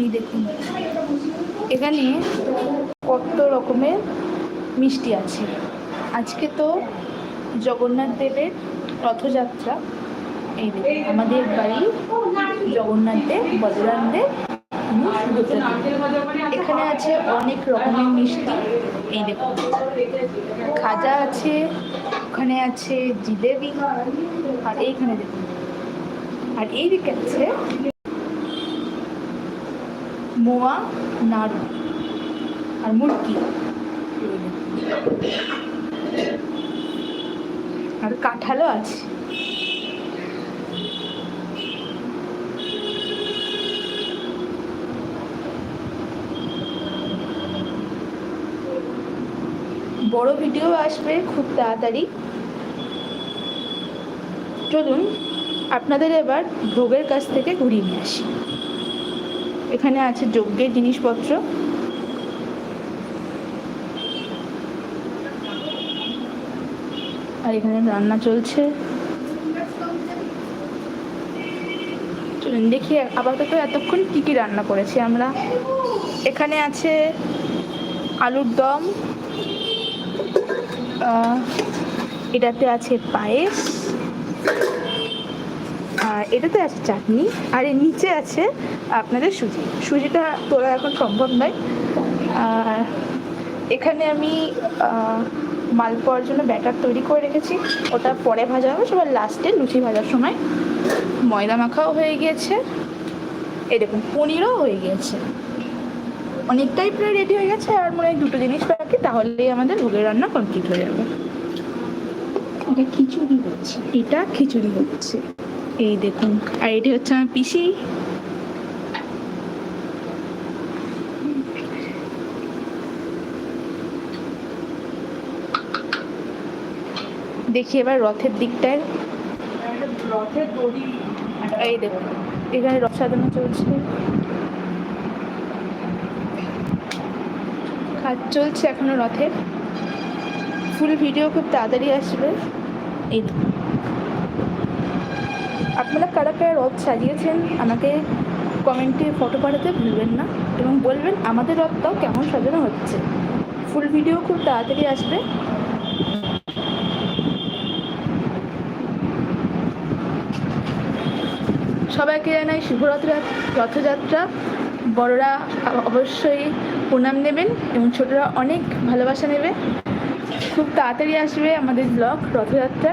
এই দেখুন। এখানে কত রকমের মিষ্টি আছে। আজকে তো জগন্নাথ দেবের রথযাত্রা। এই আমাদের বাড়ি জগন্নাথ দেব, বলরাম। এখানে আছে অনেক রকমের মিষ্টি। এই দেখুন, খাজা আছে, ওখানে আছে জিলেবি, আর এইখানে দেখুন। আর এইদিকে আছে মোয়া, নাড়ু আর মুরগি আর কাঁঠালও আছে। বড় ভিডিও আসবে খুব তাড়াতাড়ি। চলুন, আপনাদের এবার ভোগের কাছ থেকে ঘুরিয়ে নিয়ে আসি। এখানে আছে যজ্ঞের জিনিসপত্র। আর এখানে রান্না চলছে। দেখি আপাতত এতক্ষণ কী কী রান্না করেছি আমরা। এখানে আছে আলুর দম এটাতে আছে পায়েস আর এটাতে আছে চাটনি আর এর নিচে আছে আপনাদের সুজি। সুজিটা তোলা এখন সম্ভব নয়। আর এখানে আমি মালপোয়ার জন্য ব্যাটার তৈরি করে রেখেছি। ওটা পরে ভাজা হবে সবার লাস্টে লুচি ভাজার সময়। ময়দা মাখাও হয়ে গিয়েছে। এরকম পনিরও হয়ে গিয়েছে। অনেকটাই প্রায় রেডি হয়ে গেছে আর মনে হয় দুটো জিনিস বাকি তাহলেই আমাদের ভোগের রান্না কমপ্লিট হয়ে যাবে। এটা খিচুড়ি হচ্ছে। এটা খিচুড়ি হচ্ছে। এই দেখুন। আর এটি হচ্ছে আমার পিসি। দেখি এবার রথের দিকটায়। এই দেখুন, এখানে রথ সাজানো চলছে। কাজ চলছে এখনও রথের। ফুল ভিডিও খুব তাড়াতাড়ি আসবে। এই দেখুন। আপনারা কারা কারা রথ সাজিয়েছেন, আমাকে কমেন্টে ফটো পাঠাতে ভুলবেন না এবং বলবেন আমাদের রথটাও কেমন সাজানো হচ্ছে। ফুল ভিডিও খুব তাড়াতাড়ি আসবে। সবাইকে জানাই শুভরথ রথযাত্রা। বড়রা অবশ্যই প্রণাম নেবেন এবং ছোটরা অনেক ভালোবাসা নেবে। খুব তাড়াতাড়ি আসবে আমাদের ব্লগ রথযাত্রা।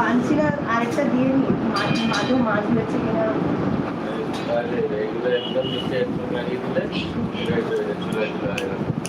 পানছিরা আরেকটা দিয়ে নি মাঝে মাছ হয়েছে কিনা? একদম নিচে একদম গাড়ি দিলে চলে চলে